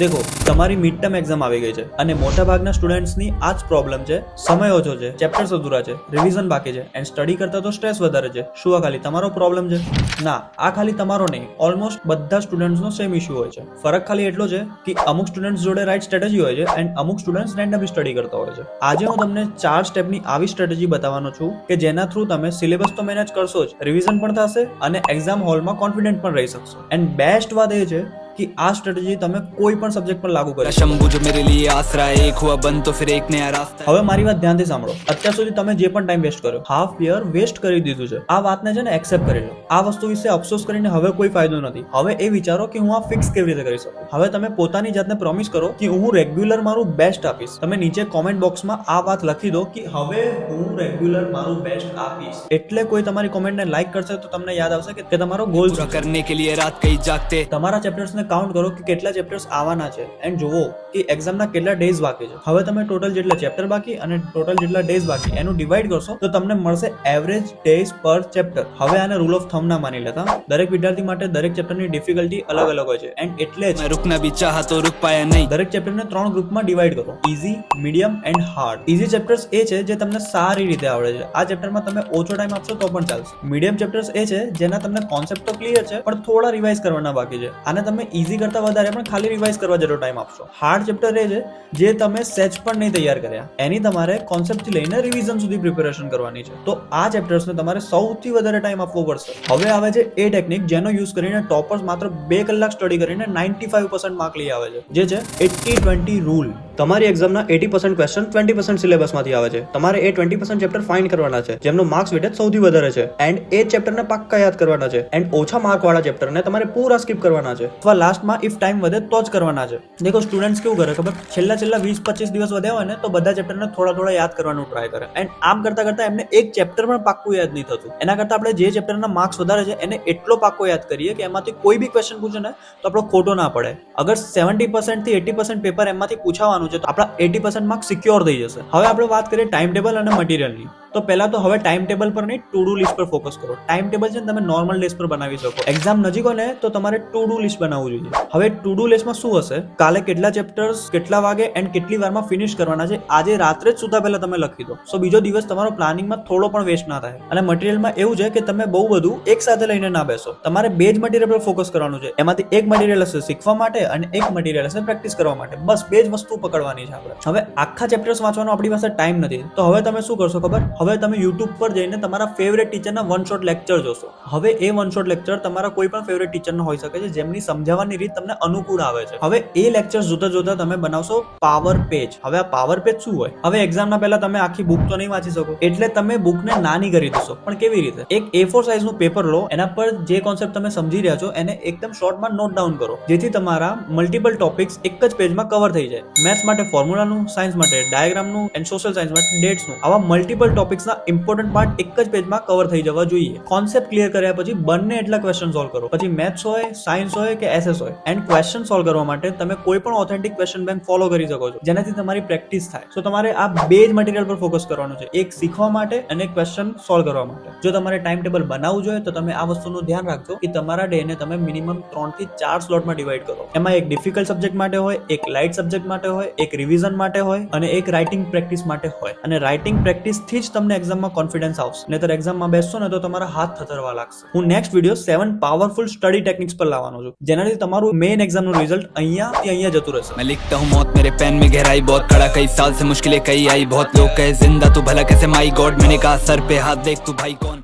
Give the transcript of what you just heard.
દેખો, તમારી mid term exam આવી ગઈ છે અને મોટા ભાગના સ્ટુડન્ટ્સની આ જ પ્રોબ્લેમ છે, સમય ઓછો છે ચેપ્ટર્સ અધૂરા છે રિવિઝન બાકી છે એન્ડ સ્ટડી કરતા તો સ્ટ્રેસ વધારે છે. શું આ ખાલી તમારો પ્રોબ્લેમ છે? ના, આ ખાલી તમારો નહીં ઓલમોસ્ટ બધા સ્ટુડન્ટ્સનો સેમ ઇશ્યુ હોય છે. ફરક ખાલી એટલો છે કે અમુક સ્ટુડન્ટ્સ જોડે રાઇટ સ્ટ્રેટેજી હોય છે એન્ડ અમુક સ્ટુડન્ટ્સ રેન્ડમલી સ્ટડી કરતા હોય છે. આજે હું તમને ચાર સ્ટેપની આવી સ્ટ્રેટેજી બતાવવાનો છું કે જેના થ્રુ તમે સિલેબસ તો મેનેજ કરશો જ રિવિઝન પણ થશે અને એક્ઝામ હોલમાં કોન્ફિડન્ટ પણ રહી શકશો. એન્ડ બેસ્ટ વાત એ છે કે આ સ્ટ્રેટેજી તમે કોઈ પણ સબ્જેક્ટ પર લાગુ કરી શંભુ જો મેરે લીએ આસરા એક હુઆ બંધ તો ફિર એક નયા રાસ્તા હવે મારી વાત ધ્યાનથી સાંભળો. અત્યાર સુધી તમે જે પણ ટાઈમ વેસ્ટ કર્યો હાફ યર વેસ્ટ કરી દીધું છે. આ વાતને છે ને એક્સેપ્ટ કરી લો. આ વસ્તુ વિશે અફસોસ કરીને હવે કોઈ ફાયદો નથી. હવે એ વિચારો કે હું આ ફિક્સ કેવી રીતે કરી શકું? હવે તમે પોતાની જાતને પ્રોમિસ કરો કે હું રેગ્યુલર મારું બેસ્ટ આપીશ. તમે નીચે કોમેન્ટ બોક્સમાં આ વાત લખી દો કે હવે હું રેગ્યુલર મારું બેસ્ટ આપીશ. એટલે કોઈ તમારી કોમેન્ટને લાઈક કરશે તો તમને યાદ આવશે કે તમારો ગોલ કરને કે લીએ રાત કઈ જાગતે? તમારા ચેપ્ટર્સને કાઉન્ટ કરો કે કેટલા ચેપ્ટર્સ આવવાના છે. એન્ડ જુઓ કે એક્ઝામના કેટલા ડેઝ બાકી છે. હવે તમે ટોટલ જેટલા ચેપ્ટર બાકી અને ટોટલ જેટલા ડેઝ બાકી એનું ડિવાઈડ કરશો તો તમને મળશે એવરેજ ડેઝ પર ચેપ્ટર હવે આને રૂલ ઓફ થમ ના માની લેતા. દરેક વિદ્યાર્થી માટે દરેક ચેપ્ટરની ડિફિકલ્ટી અલગ અલગ હોય છે. એન્ડ એટલે જ રૂપના બીચા હતો રૂપ પાયા નહીં દરેક ચેપ્ટરને ત્રણ ગ્રુપમાં ડિવાઈડ કરો. Easy medium and hard easy chapters એ છે જે તમને સારી રીતે આવડે છે. આ ચેપ્ટરમાં તમે ઓછો ટાઈમ આપશો તો પણ ચાલશે. મીડિયમ ચેપ્ટર્સ એ છે જેના તમને કોન્સેપ્ટ તો ક્લિયર છે પણ થોડા રિવાઇઝ કરવાના બાકી છે. આને તમે ઇઝી કરતા વધારે પણ ખાલી રિવાઇઝ કરવા જેટલો ટાઈમ આપશો. હાર્ડ ચેપ્ટર એ છે, જે તમે સેચ પણ નહીં તૈયાર કર્યા. એની તમારે કોન્સેપ્ટથી લઈને રિવિઝન સુધી પ્રિપેરેશન કરવાની છે. તો આ ચેપ્ટર્સને તમારે સૌથી વધારે ટાઈમ આપવો પડશે. હવે આવે છે એ ટેકનિક જેનો યુઝ કરીને ટોપર્સ માત્ર બે કલાક સ્ટડી કરીને નાઇન્ટી ફાઈવ પર્સન્ટ માર્ક લઈ આવે છે. જે છે એટી ટ્વેન્ટી રૂલ તમારી એક્ઝામના eighty percent question twenty percent સિલેબસમાંથી આવે છે. તમારે એ ટ્વેન્ટી પર્સન્ટ ચેપ્ટર ફાઇન્ડ કરવાના છે. જેમનો માર્ક્સ વેટેજ સૌથી વધારે છે. એન્ડ એ ચેપ્ટરને પાક્કા યાદ કરવાના છે. એન્ડ ઓછા માર્ક વાળા ચેપ્ટરને તમારે પૂરા સ્કીપ કરવાના છે. અથવા લાસ્ટમાં ઇફ ટાઈમ વધે તો જ કરવાના છે. દેખો સ્ટુડન્ટ્સ કેવું કરે ખબર? છેલ્લા છેલ્લા વીસ પચીસ દિવસ વધ્યા હોય ને, તો બધા ચેપ્ટરને થોડા થોડા યાદ કરવાનું ટ્રાય કરે. એન્ડ આમ કરતા કરતા એમને એક ચેપ્ટર પણ પાક્કું યાદ નહીં થતું. એના કરતા આપણે જે ચેપ્ટરના માર્ક્સ વધારે છે, એને એટલો પાક્કો યાદ કરીએ કે એમાંથી કોઈ બી ક્વેશ્ચન પૂછે ને, તો આપણો ખોટો ના પડે. અગર સેવન્ટી પર્સન્ટથી એટી પર્સન્ટ પેપર એમાંથી પૂછાવાનું છે તો આપણા એટી પર્સન્ટ માર્ક સિક્યોર થઈ જશે. હવે આપણે વાત કરીએ ટાઈમ ટેબલ અને મટીરિયલની તો પહેલા તો હવે ટાઈમ ટેબલ પર નહીં ટુ ડુ લિસ્ટ પર ફોકસ કરો. ટાઈમ ટેબલ છે તમે નોર્મલ ડેઝ પર બનાવી શકો. એક્ઝામ નજીક હોય ને, તો તમારે ટુ ડુ લિસ્ટ બનાવવું જોઈએ. હવે ટુ ડુ લિસ્ટમાં શું હશે? કાલે કેટલા ચેપ્ટર્સ કેટલા વાગે એન્ડ કેટલી વારમાં ફિનિશ કરવાના છે, આજે રાત્રે જ સુધા પહેલા તમે લખી દો. સો બીજો દિવસ તમારો પ્લાનિંગમાં થોડો પણ વેસ્ટ ના થાય. અને મટીરિયલમાં એવું છે કે તમે બહુ બધું એક સાથે લઈને ના બેસો. તમારે બે જ મટીરિયલ પર ફોકસ કરવાનું છે. એમાંથી એક મટીરિયલ હશે શીખવા માટે અને એક મટીરિયલ હશે પ્રેક્ટિસ કરવા માટે. બસ, બે જ વસ્તુ પકડવાની છે આપણે. હવે આખા ચેપ્ટર્સ વાંચવાનો આપણી પાસે ટાઈમ નથી. તો હવે તમે શું કરશો ખબર? હવે તમે યુટ્યુબ પર જઈને તમારા ફેવરેટ ટીચરના વન શોટ લેક્ચર જોશો. હવે એ વન શોટ લેક્ચર તમારા કોઈ પણ ફેવરેટ ટીચરનો હોઈ શકે છે, જેમની સમજાવવાની રીત તમને અનુકૂળ આવે છે. હવે એ લેક્ચર જોતા જોતા તમે બનાવશો પાવર પેજ હવે આ પાવર પેજ શું હોય? હવે એક્ઝામના પહેલા તમે આખી બુક તો નહીં વાંચી શકો. એટલે તમે બુકને નાની કરી દેશો. પણ કેવી રીતે? એક એ ફોર સાઇઝનું પેપર લો, એના પર જે કોન્સેપ્ટ તમે સમજી રહ્યા છો, એને એકદમ શોર્ટમાં નોટ ડાઉન કરો. જેથી તમારા મલ્ટિપલ ટોપિક્સ એક જ પેજમાં કવર થઈ જાય. મેથ્સ માટે ફોર્મ્યુલાનું સાયન્સ માટે ડાયાગ્રામનું એન્ડ સોશિયલ સાયન્સ માટે ડેટ્સનું આવા મલ્ટિપલ ટોપિક્સના ઇમ્પોર્ટન્ટ પાર્ટ એક જ પેજમાં કવર થઈ જવા જોઈએ. કોન્સેપ્ટ ક્લિયર કર્યા પછી બંને એટલા ક્વેશ્ચન સોલ્વ કરો. પછી મેથ્સ હોય સાયન્સ હોય કે એસએસ હોય. એન્ડ ક્વેશ્ચન સોલ્વ કરવા માટે તમે કોઈ પણ ઓથેન્ટિક ક્વેશ્ચન બેંક ફોલો કરી શકો છો. જેનાથી તમારી પ્રેક્ટિસ થાય. તો તમારે આ બે જ મટીરિયલ પર ફોકસ કરવાનું છે. એક શીખવા માટે અને ક્વેશ્ચન સોલ્વ કરવા માટે. જો તમારે ટાઈમ ટેબલ બનાવવું જોઈએ, તો તમે આ વસ્તુનું ધ્યાન રાખજો કે તમારા ડે ને તમે મિનિમમ ત્રણથી ચાર સ્લોટમાં ડિવાઈડ કરો. એમાં એક ડિફિકલ્ટ સબ્જેક્ટ માટે હોય, એક લાઇટ સબ્જેક્ટ માટે હોય એક રિવિઝન માટે હોય અને એક રાઇટિંગ પ્રેક્ટિસ માટે હોય અને રાઇટિંગ પ્રેક્ટિસ થી જ તમને એક્ઝામમાં કોન્ફિડન્સ આવશે નહીતર એક્ઝામમાં બેસશો ને તો તમારા હાથ થથરવા લાગશે હું next video seven powerful study techniques પર લાવવાનો છું જેનાથી તમારું મેઇન એક્ઝામનું રિઝલ્ટ અહીંયા થી અહીંયા જતું રહેશે मैं लिखता हूँ मौत मेरे पेन में गहराई बहुत खड़ा कई साल से मुश्किलें कई आई बहुत लोग कहे जिंदा तू भला कैसे माई गॉड मैंने कहा सर पे हाथ देख तू भाई कौन